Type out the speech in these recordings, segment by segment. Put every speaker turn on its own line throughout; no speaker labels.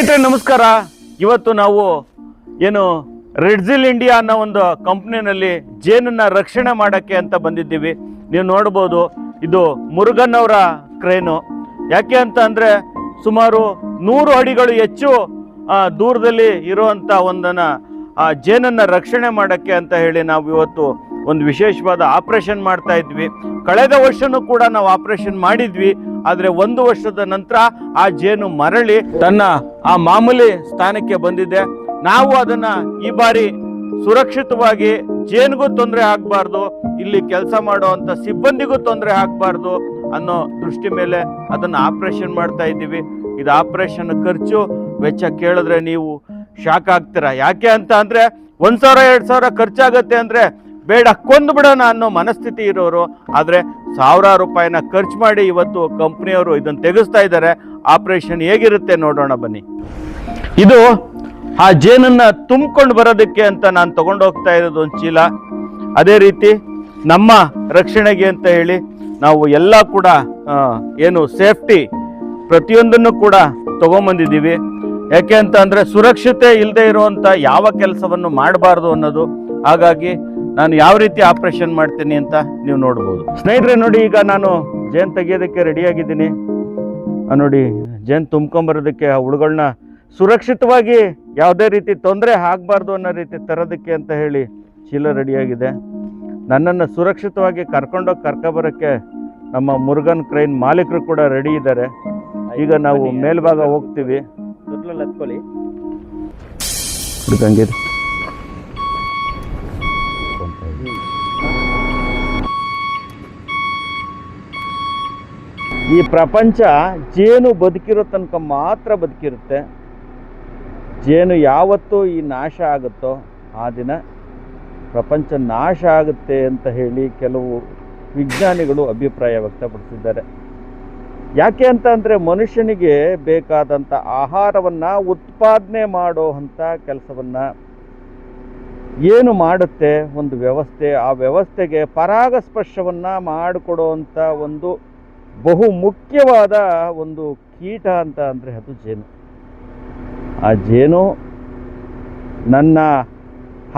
ಸ್ನೇಹಿತರೆ, ನಮಸ್ಕಾರ. ಇವತ್ತು ನಾವು ಏನು ರೆಡ್ಜಿಲ್ ಇಂಡಿಯಾ ಅನ್ನೋ ಒಂದು ಕಂಪ್ನಿನಲ್ಲಿ ಜೇನನ್ನ ರಕ್ಷಣೆ ಮಾಡಕ್ಕೆ ಅಂತ ಬಂದಿದ್ದೀವಿ. ನೀವು ನೋಡ್ಬೋದು, ಇದು ಮುರುಗನ್ ಅವರ ಕ್ರೇನು. ಯಾಕೆ ಅಂತ ಅಂದರೆ ಸುಮಾರು ನೂರು ಅಡಿಗಳು ಹೆಚ್ಚು ದೂರದಲ್ಲಿ ಇರುವಂತ ಒಂದನ್ನು, ಆ, ಜೇನನ್ನ ರಕ್ಷಣೆ ಮಾಡಕ್ಕೆ ಅಂತ ಹೇಳಿ ನಾವು ಇವತ್ತು ಒಂದು ವಿಶೇಷವಾದ ಆಪರೇಷನ್ ಮಾಡ್ತಾ ಇದ್ವಿ. ಕಳೆದ ವರ್ಷನೂ ಕೂಡ ನಾವು ಆಪರೇಷನ್ ಮಾಡಿದ್ವಿ. ಆದ್ರೆ ಒಂದು ವರ್ಷದ ನಂತರ ಆ ಜೇನು ಮರಳಿ ತನ್ನ ಆ ಮಾಮೂಲಿ ಸ್ಥಾನಕ್ಕೆ ಬಂದಿದೆ. ನಾವು ಅದನ್ನ ಈ ಬಾರಿ ಸುರಕ್ಷಿತವಾಗಿ ಜೇನಿಗೂ ತೊಂದರೆ ಆಗ್ಬಾರ್ದು, ಇಲ್ಲಿ ಕೆಲಸ ಮಾಡುವಂತ ಸಿಬ್ಬಂದಿಗೂ ತೊಂದರೆ ಆಗ್ಬಾರ್ದು ಅನ್ನೋ ದೃಷ್ಟಿ ಮೇಲೆ ಅದನ್ನ ಆಪರೇಷನ್ ಮಾಡ್ತಾ ಇದ್ದೀವಿ. ಇದು ಆಪರೇಷನ್ ಖರ್ಚು ವೆಚ್ಚ ಕೇಳಿದ್ರೆ ನೀವು ಶಾಕ್ ಆಗ್ತೀರಾ? ಯಾಕೆ ಅಂತ ಅಂದ್ರೆ ಒಂದ್ ಸಾವಿರ, ಎರಡ್ ಸಾವಿರ ಖರ್ಚಾಗತ್ತೆ ಅಂದ್ರೆ ಬೇಡ, ಕೊಂದು ಬಿಡೋಣ ಅನ್ನೋ ಮನಸ್ಥಿತಿ ಇರೋರು. ಆದರೆ ಸಾವಿರಾರು ರೂಪಾಯಿನ ಖರ್ಚು ಮಾಡಿ ಇವತ್ತು ಕಂಪ್ನಿಯವರು ಇದನ್ನ ತೆಗೆಸ್ತಾ ಇದ್ದಾರೆ. ಆಪರೇಷನ್ ಹೇಗಿರುತ್ತೆ ನೋಡೋಣ ಬನ್ನಿ. ಇದು ಆ ಜೇನನ್ನ ತುಂಬಿಕೊಂಡು ಬರೋದಕ್ಕೆ ಅಂತ ನಾನು ತಗೊಂಡು ಹೋಗ್ತಾ ಇರೋದು ಒಂದು ಚೀಲ. ಅದೇ ರೀತಿ ನಮ್ಮ ರಕ್ಷಣೆಗೆ ಅಂತ ಹೇಳಿ ನಾವು ಎಲ್ಲ ಕೂಡ ಏನು ಸೇಫ್ಟಿ ಪ್ರತಿಯೊಂದನ್ನು ಕೂಡ ತಗೊಂಬಂದಿದ್ದೀವಿ. ಯಾಕೆ ಅಂತ ಅಂದರೆ ಸುರಕ್ಷತೆ ಇಲ್ಲದೆ ಇರುವಂತ ಯಾವ ಕೆಲಸವನ್ನು ಮಾಡಬಾರ್ದು ಅನ್ನೋದು. ಹಾಗಾಗಿ ನಾನು ಯಾವ ರೀತಿ ಆಪರೇಷನ್ ಮಾಡ್ತೀನಿ ಅಂತ ನೀವು ನೋಡ್ಬೋದು. ಸ್ನೇಹಿತರೆ ನೋಡಿ ಈಗ ನಾನು ಜೇನ್ ತೆಗೆಯೋದಕ್ಕೆ ರೆಡಿಯಾಗಿದ್ದೀನಿ ನೋಡಿ ಜೇನ್ ತುಂಬ್ಕೊಂಬರೋದಕ್ಕೆ ಆ ಹುಳುಗಳನ್ನ ಸುರಕ್ಷಿತವಾಗಿ ಯಾವುದೇ ರೀತಿ ತೊಂದರೆ ಆಗಬಾರ್ದು ಅನ್ನೋ ರೀತಿ ತರೋದಕ್ಕೆ ಅಂತ ಹೇಳಿ ಚೀಲ ರೆಡಿಯಾಗಿದೆ ನನ್ನನ್ನು ಸುರಕ್ಷಿತವಾಗಿ ಕರ್ಕೊಂಡೋಗಿ ಕರ್ಕೊಬರೋಕ್ಕೆ ನಮ್ಮ ಮುರುಗನ್ ಕ್ರೈನ್ ಮಾಲೀಕರು ಕೂಡ ರೆಡಿ ಇದ್ದಾರೆ. ಈಗ ನಾವು ಮೇಲ್ಭಾಗ ಹೋಗ್ತೀವಿ.
ತೊಟ್ಲಲ್ಲಿ
ಈ ಪ್ರಪಂಚ ಜೇನು ಬದುಕಿರೋ ತನಕ ಮಾತ್ರ ಬದುಕಿರುತ್ತೆ. ಜೇನು ಯಾವತ್ತೂ ಈ ನಾಶ ಆಗುತ್ತೋ ಆ ದಿನ ಪ್ರಪಂಚ ನಾಶ ಆಗುತ್ತೆ ಅಂತ ಹೇಳಿ ಕೆಲವು ವಿಜ್ಞಾನಿಗಳು ಅಭಿಪ್ರಾಯ ವ್ಯಕ್ತಪಡಿಸಿದ್ದಾರೆ. ಯಾಕೆ ಅಂತ ಅಂದರೆ ಮನುಷ್ಯನಿಗೆ ಬೇಕಾದಂಥ ಆಹಾರವನ್ನು ಉತ್ಪಾದನೆ ಮಾಡೋ ಅಂಥ ಕೆಲಸವನ್ನು ಏನು ಮಾಡುತ್ತೆ ಒಂದು ವ್ಯವಸ್ಥೆ, ಆ ವ್ಯವಸ್ಥೆಗೆ ಪರಾಗಸ್ಪರ್ಶವನ್ನು ಮಾಡಿಕೊಡೋ ಅಂಥ ಒಂದು ಬಹು ಮುಖ್ಯವಾದ ಒಂದು ಕೀಟ ಅಂತ ಅಂದರೆ ಅದು ಜೇನು. ಆ ಜೇನು ನನ್ನ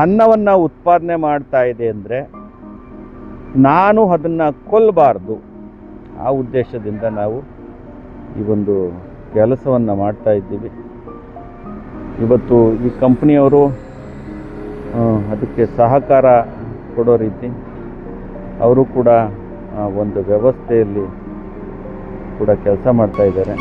ಅನ್ನವನ್ನು ಉತ್ಪಾದನೆ ಮಾಡ್ತಾ ಇದೆ ಅಂದರೆ ನಾನು ಅದನ್ನು ಕೊಲ್ಲಬಾರ್ದು ಆ ಉದ್ದೇಶದಿಂದ ನಾವು ಈ ಒಂದು ಕೆಲಸವನ್ನು ಮಾಡ್ತಾ ಇದ್ದೀವಿ. ಇವತ್ತು ಈ ಕಂಪ್ನಿಯವರು ಅದಕ್ಕೆ ಸಹಕಾರ ಕೊಡೋ ರೀತಿ ಅವರು ಕೂಡ ಒಂದು ವ್ಯವಸ್ಥೆಯಲ್ಲಿ ಕೂಡ ಕೆಲಸ ಮಾಡ್ತಾ ಇದ್ದಾರೆ.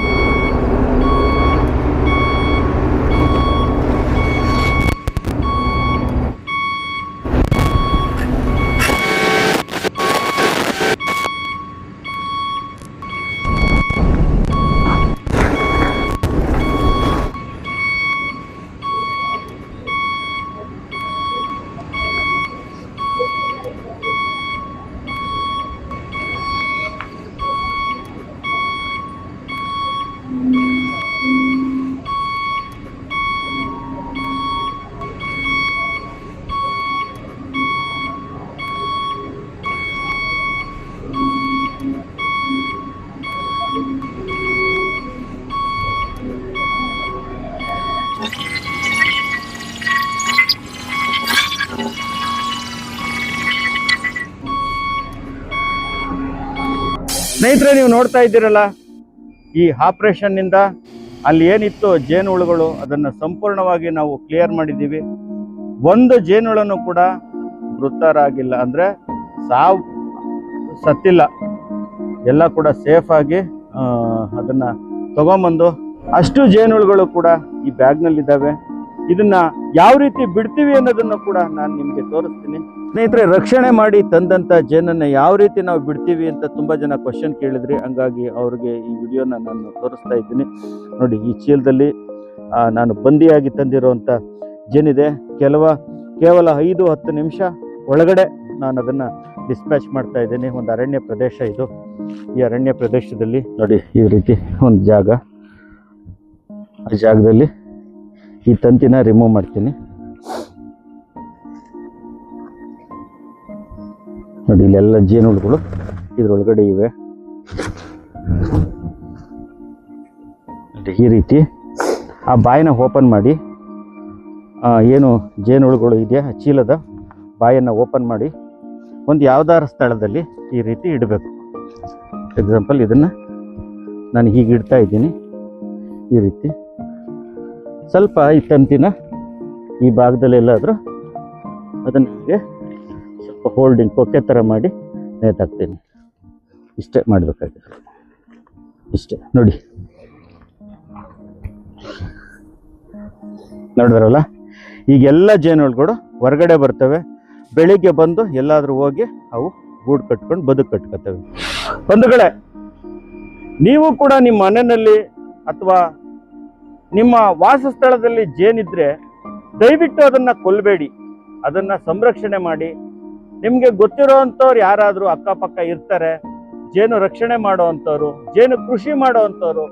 ಸ್ನೇಹಿತರೆ, ನೀವು ನೋಡ್ತಾ ಇದ್ದೀರಲ್ಲ, ಈ ಆಪರೇಷನ್ನಿಂದ ಅಲ್ಲಿ ಏನಿತ್ತು ಜೇನುಹುಳುಗಳು, ಅದನ್ನು ಸಂಪೂರ್ಣವಾಗಿ ನಾವು ಕ್ಲಿಯರ್ ಮಾಡಿದ್ದೀವಿ. ಒಂದು ಜೇನುಳನ್ನು ಕೂಡ ಮೃತರಾಗಿಲ್ಲ ಅಂದರೆ ಸಾವು ಸತ್ತಿಲ್ಲ. ಎಲ್ಲ ಕೂಡ ಸೇಫಾಗಿ ಅದನ್ನು ತಗೊಂಬಂದು, ಅಷ್ಟು ಜೇನುಳುಗಳು ಕೂಡ ಈ ಬ್ಯಾಗ್ನಲ್ಲಿದ್ದಾವೆ ಇದನ್ನ ಯಾವ ರೀತಿ ಬಿಡ್ತೀವಿ ಅನ್ನೋದನ್ನು ಕೂಡ ನಾನು ನಿಮಗೆ ತೋರಿಸ್ತೀನಿ. ಸ್ನೇಹಿತರೆ, ರಕ್ಷಣೆ ಮಾಡಿ ತಂದಂತ ಜೇನನ್ನ ಯಾವ ರೀತಿ ನಾವು ಬಿಡ್ತೀವಿ ಅಂತ ತುಂಬಾ ಜನ ಕ್ವಶನ್ ಕೇಳಿದ್ರಿ. ಹಂಗಾಗಿ ಅವ್ರಿಗೆ ಈ ವಿಡಿಯೋನ ನಾನು ತೋರಿಸ್ತಾ ಇದ್ದೀನಿ. ನೋಡಿ, ಈ ಚೀಲದಲ್ಲಿ ನಾನು ಬಂದಿಯಾಗಿ ತಂದಿರುವಂತ ಜೇನಿದೆ. ಕೆಲವ, ಕೇವಲ ಐದು, ಹತ್ತು ನಿಮಿಷ ಒಳಗಡೆ ನಾನು ಅದನ್ನ ಡಿಸ್ಪ್ಯಾಚ್ ಮಾಡ್ತಾ ಇದ್ದೀನಿ. ಒಂದು ಅರಣ್ಯ ಪ್ರದೇಶ ಇದು. ಈ ಅರಣ್ಯ ಪ್ರದೇಶದಲ್ಲಿ, ನೋಡಿ, ಈ ರೀತಿ ಒಂದು ಜಾಗ. ಆ ಜಾಗದಲ್ಲಿ ಈ ತಂತಿನ ರಿಮೂವ್ ಮಾಡ್ತೀನಿ. ನೋಡಿ, ಇಲ್ಲೆಲ್ಲ ಜೇನುಹುಳುಗಳು ಇದ್ರೊಳಗಡೆ ಇವೆ. ಈ ರೀತಿ ಆ ಬಾಯಿನ ಓಪನ್ ಮಾಡಿ ಏನು ಜೇನುಹುಳುಗಳು ಇದೆಯಾ, ಚೀಲದ ಬಾಯನ್ನು ಓಪನ್ ಮಾಡಿ, ಒಂದು ಯಾವ್ದಾರ ಸ್ಥಳದಲ್ಲಿ ಈ ರೀತಿ ಇಡಬೇಕು. ಎಕ್ಸಾಂಪಲ್ ಇದನ್ನು ನಾನು ಹೀಗೆ ಇಡ್ತಾ ಇದ್ದೀನಿ. ಈ ರೀತಿ. ಸ್ವಲ್ಪ ಈ ತಂತಿನ ಈ ಭಾಗದಲ್ಲಿ ಎಲ್ಲಾದರೂ ಅದನ್ನು ಹೀಗೆ ಸ್ವಲ್ಪ ಹೋಲ್ಡಿಂಗ್ ಕೊಕ್ಕೆ ಥರ ಮಾಡಿ ನೇತಾಕ್ತೀನಿ ಇಷ್ಟೇ ಮಾಡಬೇಕಾಗಿದೆ. ಇಷ್ಟೇ. ನೋಡಿ. ನೋಡಿದ್ರಲ್ಲ? ಈಗೆಲ್ಲ ಜೇನುಗಳು ಹೊರಗಡೆ ಬರ್ತವೆ. ಬೆಳಿಗ್ಗೆ ಬಂದು ಎಲ್ಲಾದರೂ ಹೋಗಿ ಅವು ಗೂಡು ಕಟ್ಕೊಂಡು ಬದುಕು ಕಟ್ಕೊತವೆ. ಬಂಧುಗಳೇ, ನೀವು ಕೂಡ ನಿಮ್ಮ ಮನೆಯಲ್ಲಿ ಅಥವಾ ನಿಮ್ಮ ವಾಸಸ್ಥಳದಲ್ಲಿ ಜೇನಿದ್ರೆ ದಯವಿಟ್ಟು ಅದನ್ನ ಕೊಲ್ಲಬೇಡಿ ಅದನ್ನ ಸಂರಕ್ಷಣೆ ಮಾಡಿ. ನಿಮಗೆ ಗೊತ್ತಿರೋವಂಥವ್ರು ಯಾರಾದರೂ ಅಕ್ಕಪಕ್ಕ ಇರ್ತಾರೆ, ಜೇನು ರಕ್ಷಣೆ ಮಾಡುವಂಥವ್ರು ಜೇನು ಕೃಷಿ ಮಾಡುವಂಥವ್ರು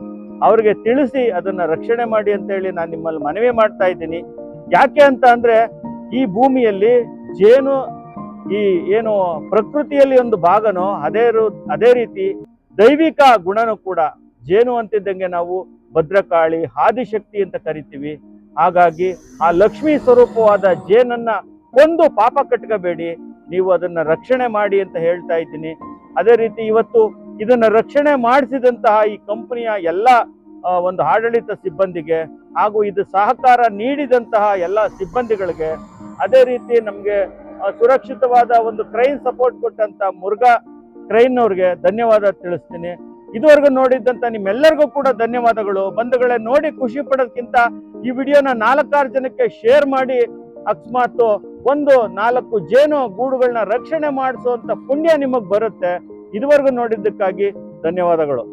ಅವ್ರಿಗೆ ತಿಳಿಸಿ ಅದನ್ನ ರಕ್ಷಣೆ ಮಾಡಿ ಅಂತ ಹೇಳಿ ನಾನು ನಿಮ್ಮಲ್ಲಿ ಮನವಿ ಮಾಡ್ತಾ ಇದ್ದೀನಿ. ಯಾಕೆ ಅಂತ ಅಂದರೆ, ಈ ಭೂಮಿಯಲ್ಲಿ ಜೇನು, ಈ ಏನು ಪ್ರಕೃತಿಯಲ್ಲಿ ಒಂದು ಭಾಗನೋ, ಅದೇ ಅದೇ ರೀತಿ ದೈವಿಕ ಗುಣನೂ ಕೂಡ ಜೇನು ಅಂತಿದ್ದಂಗೆ ನಾವು ಭದ್ರಕಾಳಿ ಆದಿಶಕ್ತಿ ಅಂತ ಕರಿತೀವಿ. ಹಾಗಾಗಿ ಆ ಲಕ್ಷ್ಮೀ ಸ್ವರೂಪವಾದ ಜೇನನ್ನ ಕೊಂದು ಪಾಪ ಕಟ್ಕೋಬೇಡಿ. ನೀವು ಅದನ್ನ ರಕ್ಷಣೆ ಮಾಡಿ ಅಂತ ಹೇಳ್ತಾ ಇದ್ದೀನಿ. ಅದೇ ರೀತಿ ಇವತ್ತು ಇದನ್ನ ರಕ್ಷಣೆ ಮಾಡಿಸಿದಂತಹ ಈ ಕಂಪನಿಯ ಎಲ್ಲ ಒಂದು ಆಡಳಿತ ಸಿಬ್ಬಂದಿಗೆ ಹಾಗೂ ಇದು ಸಹಕಾರ ನೀಡಿದಂತಹ ಎಲ್ಲ ಸಿಬ್ಬಂದಿಗಳಿಗೆ ಅದೇ ರೀತಿ ನಮಗೆ ಸುರಕ್ಷಿತವಾದ ಒಂದು ಕ್ರೈನ್ ಸಪೋರ್ಟ್ ಕೊಟ್ಟಂತ ಮುರುಘಾ ಕ್ರೈನ್ ಅವ್ರಿಗೆ ಧನ್ಯವಾದ ತಿಳಿಸ್ತೀನಿ. ಇದುವರೆಗೂ ನೋಡಿದ್ದಂತ ನಿಮ್ಮೆಲ್ಲರಿಗೂ ಕೂಡ ಧನ್ಯವಾದಗಳು. ಬಂಧುಗಳೇ, ನೋಡಿ ಖುಷಿ ಪಡೋದ್ಕಿಂತ ಈ ವಿಡಿಯೋನ ನಾಲ್ಕಾರು ಜನಕ್ಕೆ ಶೇರ್ ಮಾಡಿ, ಅಕಸ್ಮಾತ್ ಒಂದು ನಾಲ್ಕು ಜೇನು ಗೂಡುಗಳನ್ನ ರಕ್ಷಣೆ ಮಾಡಿಸುವಂತ ಪುಣ್ಯ ನಿಮಗ್ ಬರುತ್ತೆ. ಇದುವರೆಗೂ ನೋಡಿದ್ದಕ್ಕಾಗಿ ಧನ್ಯವಾದಗಳು.